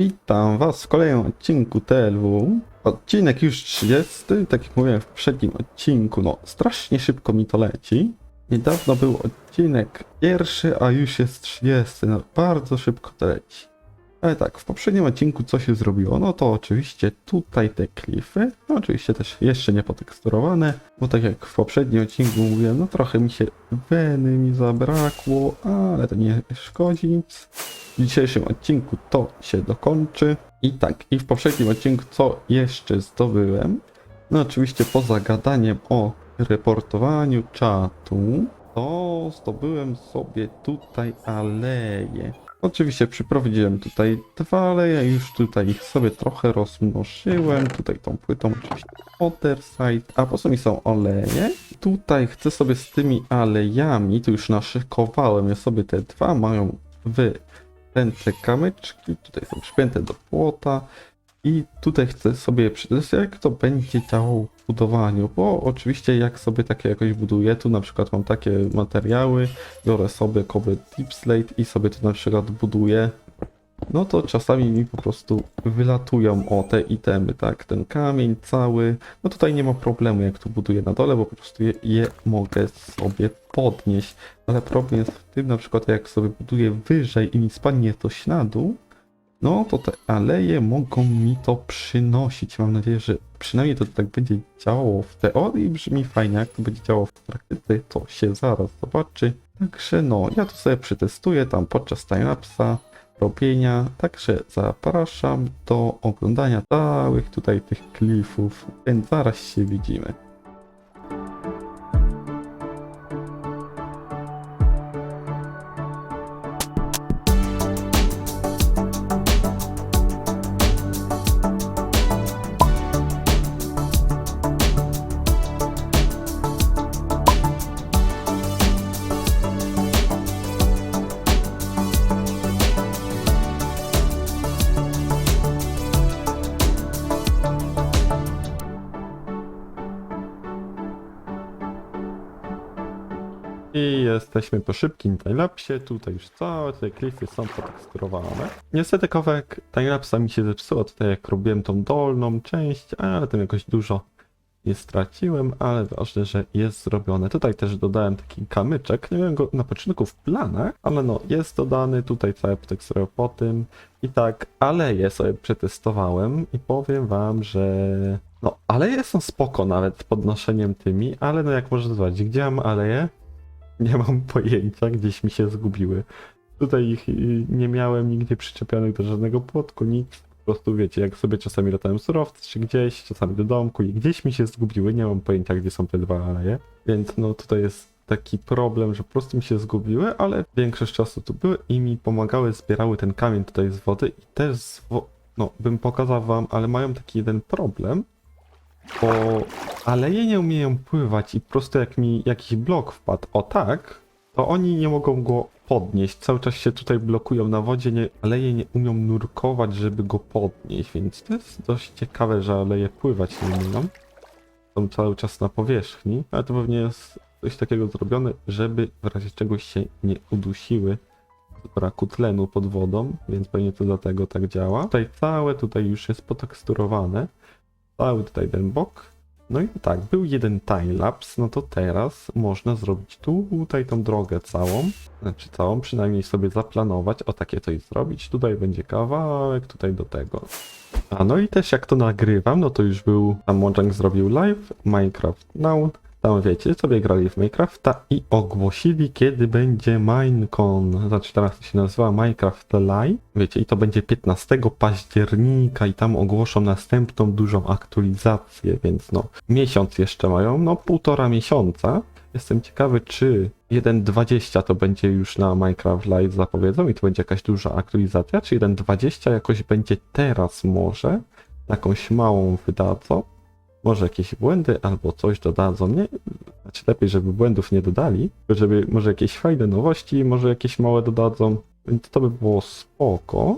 Witam Was w kolejnym odcinku TLW. Odcinek już 30, tak jak mówiłem w poprzednim odcinku, no strasznie szybko mi to leci. Niedawno był odcinek pierwszy, a już jest 30, no bardzo szybko to leci. Ale tak, w poprzednim odcinku co się zrobiło? No to oczywiście tutaj te klify, no oczywiście też jeszcze nie poteksturowane, bo tak jak w poprzednim odcinku mówiłem, no trochę mi się weny mi zabrakło, ale to nie szkodzi nic. W dzisiejszym odcinku to się dokończy. I tak, i w poprzednim odcinku co jeszcze zdobyłem? No oczywiście poza gadaniem o reportowaniu czatu, to zdobyłem sobie tutaj aleje. Oczywiście przyprowadziłem tutaj dwa aleje, już tutaj ich sobie trochę rozmnożyłem. Tutaj tą płytą oczywiście other side, a po co mi są oleje? Tutaj chcę sobie z tymi alejami, tu już naszykowałem ja sobie te dwa, mają w te kamyczki, tutaj są przypięte do płota i tutaj chcę sobie przetestować, jak to będzie działało w budowaniu, bo oczywiście jak sobie takie jakoś buduję, tu na przykład mam takie materiały, biorę sobie cover deep slate i sobie tu na przykład buduję, no to czasami mi po prostu wylatują o te itemy, tak, ten kamień cały, no tutaj nie ma problemu jak tu buduję na dole, bo po prostu je, je mogę sobie podnieść, ale problem jest w tym na przykład jak sobie buduję wyżej i mi spadnie coś na dół, no to te aleje mogą mi to przynosić. Mam nadzieję, że przynajmniej to tak będzie działało w teorii. Brzmi fajnie, jak to będzie działało w praktyce, to się zaraz zobaczy. Także no, ja to sobie przetestuję tam podczas timelapsa robienia. Także zapraszam do oglądania całych tutaj tych klifów, więc zaraz się widzimy. Jesteśmy po szybkim timelapsie. Tutaj już całe te klify są poteksturowane. Niestety kawałek timelapsa mi się zepsuło tutaj jak robiłem tą dolną część, ale tam jakoś dużo nie straciłem, ale ważne, że jest zrobione. Tutaj też dodałem taki kamyczek, nie miałem go na początku w planach, ale no jest dodany, tutaj całe poteksturowane po tym i tak aleje sobie przetestowałem i powiem wam, że no aleje są spoko nawet z podnoszeniem tymi, ale no jak można zobaczyć, gdzie mam aleje? Nie mam pojęcia, gdzieś mi się zgubiły. Tutaj ich y, nie miałem nigdzie przyczepionych do żadnego płotku, nic. Po prostu wiecie, jak sobie czasami latałem surowce, czy gdzieś, czasami do domku i gdzieś mi się zgubiły, nie mam pojęcia, gdzie są te dwa aleje. Więc no tutaj jest taki problem, że po prostu mi się zgubiły, ale większość czasu tu były i mi pomagały, zbierały ten kamień tutaj z wody i też z wo- no bym pokazał wam, ale mają taki jeden problem, bo aleje nie umieją pływać i po prostu jak mi jakiś blok wpadł, o tak, to oni nie mogą go podnieść. Cały czas się tutaj blokują na wodzie, nie, aleje nie umią nurkować, żeby go podnieść, więc to jest dość ciekawe, że aleje pływać nie umieją. Są cały czas na powierzchni, ale to pewnie jest coś takiego zrobione, żeby w razie czegoś się nie udusiły z braku tlenu pod wodą, więc pewnie to dlatego tak działa. Tutaj całe tutaj już jest poteksturowane cały tutaj ten bok. No i tak, był jeden timelapse, no to teraz można zrobić tutaj tą drogę całą, znaczy całą, przynajmniej sobie zaplanować, o takie coś zrobić, tutaj będzie kawałek, tutaj do tego. A no i też jak to nagrywam, no to już był, tam Mojang zrobił live, Minecraft Now, tam wiecie, sobie grali w Minecrafta i ogłosili, kiedy będzie Minecon. Znaczy teraz to się nazywa Minecraft Live. Wiecie, i to będzie 15 października i tam ogłoszą następną dużą aktualizację, więc no, miesiąc jeszcze mają, no półtora miesiąca. Jestem ciekawy, czy 1.20 to będzie już na Minecraft Live zapowiedzą i to będzie jakaś duża aktualizacja, czy 1.20 jakoś będzie teraz może, jakąś małą wydadzą może jakieś błędy albo coś dodadzą. Nie, znaczy lepiej, żeby błędów nie dodali, żeby może jakieś fajne nowości, może jakieś małe dodadzą, więc to by było spoko.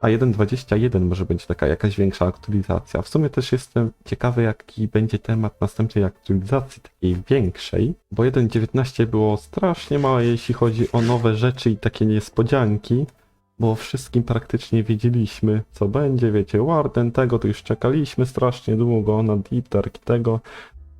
A 1.21 może być taka jakaś większa aktualizacja. W sumie też jestem ciekawy, jaki będzie temat następnej aktualizacji, takiej większej, bo 1.19 było strasznie małe, jeśli chodzi o nowe rzeczy i takie niespodzianki. Bo wszystkim praktycznie wiedzieliśmy, co będzie, wiecie, Warden, tego to już czekaliśmy strasznie długo na Deep Dark tego.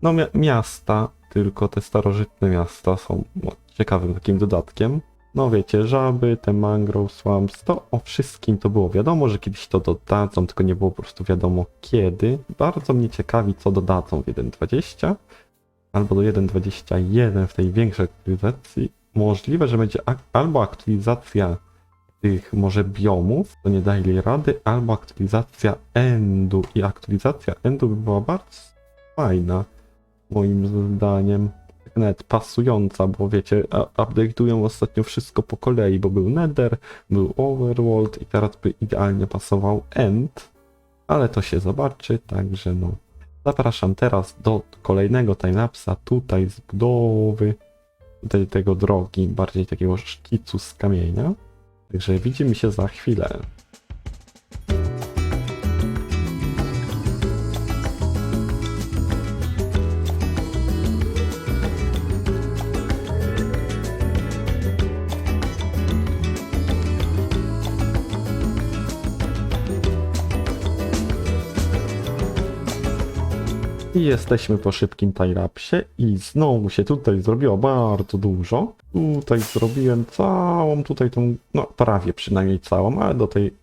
No mia- miasta, tylko te starożytne miasta są no, ciekawym takim dodatkiem. No wiecie, żaby, te mangrove swamps, to o wszystkim to było wiadomo, że kiedyś to dodadzą, tylko nie było po prostu wiadomo kiedy. Bardzo mnie ciekawi, co dodadzą w 1.20 albo do 1.21 w tej większej aktualizacji. Możliwe, że będzie ak- albo aktualizacja tych może biomów, to nie dali rady, albo aktualizacja endu. I aktualizacja endu by była bardzo fajna, moim zdaniem. Tak Nawet pasująca, bo wiecie, update'ują ostatnio wszystko po kolei, bo był Nether, był Overworld i teraz by idealnie pasował End, ale to się zobaczy, także no. Zapraszam teraz do kolejnego timelapsa tutaj z budowy tego drogi, bardziej takiego szkicu z kamienia. Także widzimy się za chwilę. I jesteśmy po szybkim timelapsie i znowu się tutaj zrobiło bardzo dużo. Tutaj zrobiłem całą tutaj tą, no prawie przynajmniej całą, ale do tej,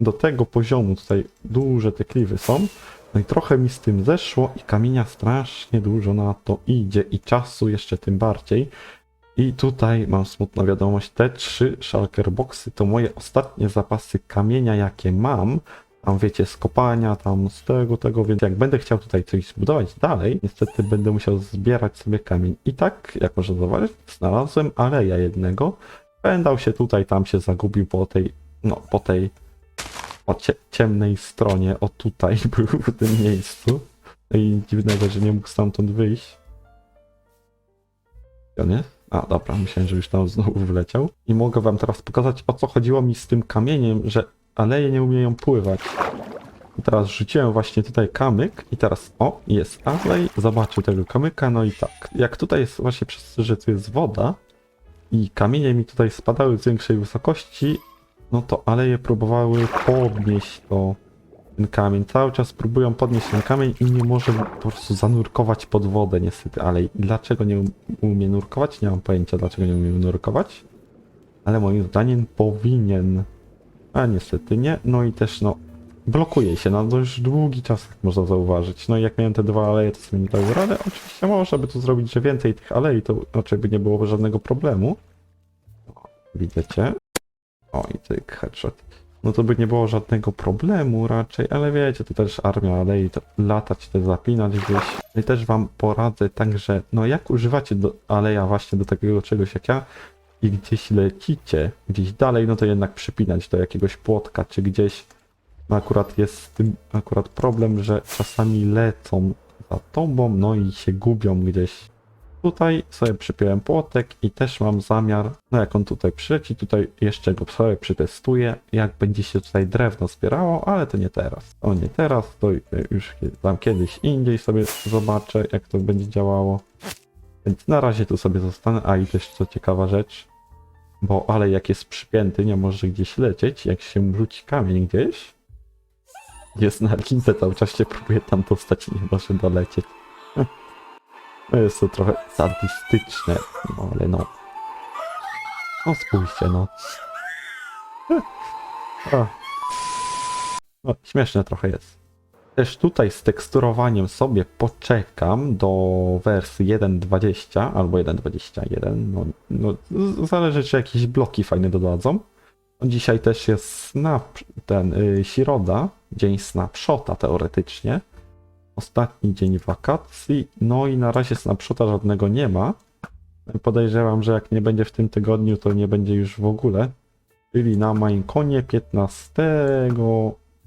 do tego poziomu tutaj duże te kliwy są. No i trochę mi z tym zeszło i kamienia strasznie dużo na to idzie i czasu jeszcze tym bardziej. I tutaj mam smutną wiadomość, te trzy shulker boxy to moje ostatnie zapasy kamienia jakie mam, tam wiecie, z kopania, tam z tego, tego, więc jak będę chciał tutaj coś zbudować dalej, niestety będę musiał zbierać sobie kamień. I tak, jak można zauważyć, znalazłem aleja jednego, pędał się tutaj, tam się zagubił po tej, no, po tej, po cie, ciemnej stronie, o tutaj był w tym miejscu. No i dziwnego, że nie mógł stamtąd wyjść. Gdzie on jest? A, dobra, myślałem, że już tam znowu wleciał. I mogę wam teraz pokazać, o co chodziło mi z tym kamieniem, że aleje nie umieją pływać. Teraz rzuciłem właśnie tutaj kamyk i teraz, o, jest alej, zobaczył tego kamyka, no i tak. Jak tutaj jest właśnie przez że tu jest woda i kamienie mi tutaj spadały z większej wysokości, no to aleje próbowały podnieść to, ten kamień. Cały czas próbują podnieść ten kamień i nie może po prostu zanurkować pod wodę niestety alej. Dlaczego nie um- umie nurkować? Nie mam pojęcia, dlaczego nie umie nurkować. Ale moim zdaniem powinien. A niestety nie. No i też no blokuje się na dość długi czas, jak można zauważyć. No i jak miałem te dwa aleje, to sobie nie dało rady. Oczywiście można by tu zrobić, że więcej tych alei, to raczej by nie było żadnego problemu. Widzicie? O i tyk, headshot. No to by nie było żadnego problemu raczej, ale wiecie, to też armia alei, to latać, te zapinać gdzieś. No i też wam poradzę także, no jak używacie do aleja właśnie do takiego czegoś jak ja, i gdzieś lecicie, gdzieś dalej, no to jednak przypinać do jakiegoś płotka, czy gdzieś. No akurat jest z tym akurat problem, że czasami lecą za tobą, no i się gubią gdzieś. Tutaj sobie przypiąłem płotek i też mam zamiar, no jak on tutaj przyleci, tutaj jeszcze go sobie przetestuję, jak będzie się tutaj drewno zbierało, ale to nie teraz. O nie teraz, to już kiedy- tam kiedyś indziej sobie zobaczę, jak to będzie działało. Więc na razie tu sobie zostanę. A i też co ciekawa rzecz, bo ale jak jest przypięty, nie może gdzieś lecieć. Jak się rzuci kamień gdzieś, jest na lince, cały czas się próbuje tam dostać i nie może dolecieć. No jest to trochę sadystyczne, no ale no. No spójrzcie, no. A. No, śmieszne trochę jest. Też tutaj z teksturowaniem sobie poczekam do wersji 1.20 albo 1.21. No, no, zależy, czy jakieś bloki fajne dodadzą. No, Dzisiaj też jest snap, ten y, Środa, dzień snapshota teoretycznie. Ostatni dzień wakacji. No i na razie snapshota żadnego nie ma. Podejrzewam, że jak nie będzie w tym tygodniu, to nie będzie już w ogóle. Czyli na Mańkonie 15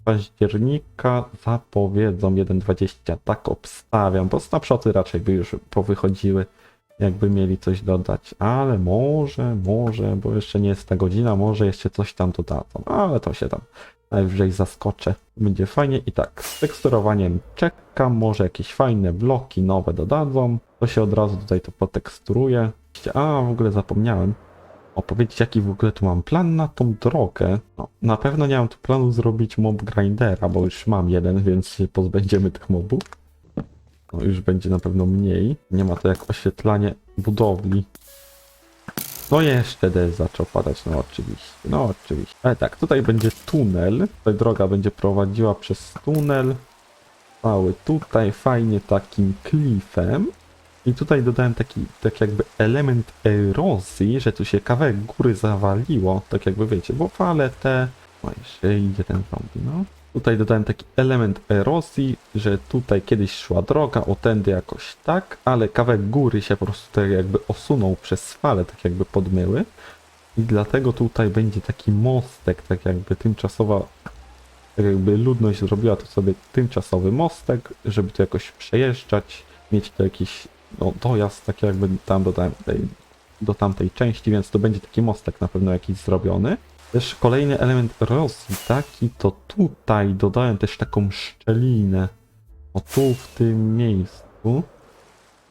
października zapowiedzą 1.20. Tak obstawiam, bo snapshoty raczej by już powychodziły, jakby mieli coś dodać. Ale może, może, bo jeszcze nie jest ta godzina, może jeszcze coś tam dodadzą. Ale to się tam najwyżej zaskoczę. Będzie fajnie i tak, z teksturowaniem czekam, może jakieś fajne bloki nowe dodadzą. To się od razu tutaj to poteksturuje. A, w ogóle zapomniałem. Opowiedzieć, jaki w ogóle tu mam plan na tą drogę. No, na pewno nie mam tu planu zrobić mob grindera, bo już mam jeden, więc się pozbędziemy tych mobów. No, już będzie na pewno mniej. Nie ma to jak oświetlanie budowli. No jeszcze deszcz zaczął padać, no oczywiście, no oczywiście. Ale tak, tutaj będzie tunel. Tutaj droga będzie prowadziła przez tunel. Cały tutaj, fajnie takim klifem. I tutaj dodałem taki, tak jakby element erozji, że tu się kawałek góry zawaliło, tak jakby wiecie, bo fale te... No jeszcze idzie ten zombie, no. Tutaj dodałem taki element erozji, że tutaj kiedyś szła droga, o tędy jakoś tak, ale kawałek góry się po prostu tak jakby osunął przez fale, tak jakby podmyły. I dlatego tutaj będzie taki mostek, tak jakby tymczasowa, tak jakby ludność zrobiła to sobie tymczasowy mostek, żeby tu jakoś przejeżdżać, mieć tu jakiś no, dojazd, tak jakby tam dodałem tej, do tamtej części, więc to będzie taki mostek na pewno jakiś zrobiony. Też kolejny element erozji, taki to tutaj dodałem też taką szczelinę. O tu w tym miejscu.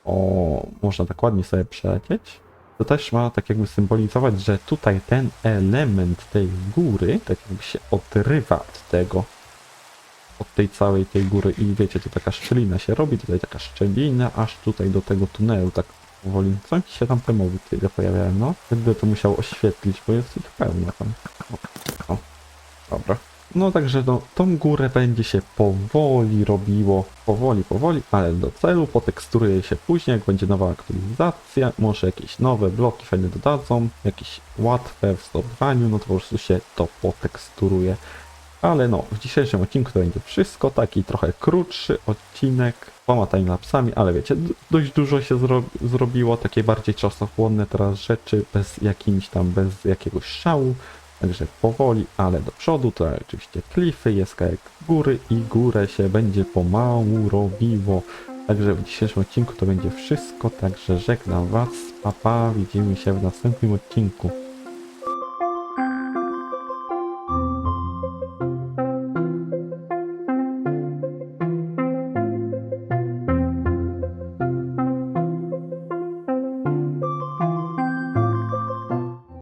O, można tak ładnie sobie przelecieć. To też ma tak jakby symbolizować, że tutaj ten element tej góry tak jakby się odrywa od tego. Od tej całej tej góry i wiecie, tu taka szczelina się robi, tutaj taka szczelina, aż tutaj do tego tunelu, tak powoli. Co mi się tam te mowy tyle pojawiają, no? Będę to musiał oświetlić, bo jest ich pełno tam. O, o. dobra. No także no, tą górę będzie się powoli robiło, powoli, powoli, ale do celu, poteksturuje się później, jak będzie nowa aktualizacja, może jakieś nowe bloki fajne dodadzą, jakieś łatwe w zdobywaniu, no to po prostu się to poteksturuje. Ale no, w dzisiejszym odcinku to będzie wszystko, taki trochę krótszy odcinek, dwoma timelapsami, ale wiecie, dość dużo się zro zrobiło, takie bardziej czasochłonne teraz rzeczy, bez jakimś tam, bez jakiegoś szału, także powoli, ale do przodu, to oczywiście klify, jest kawałek góry i górę się będzie pomału robiło. Także w dzisiejszym odcinku to będzie wszystko, także żegnam Was, papa, widzimy się w następnym odcinku.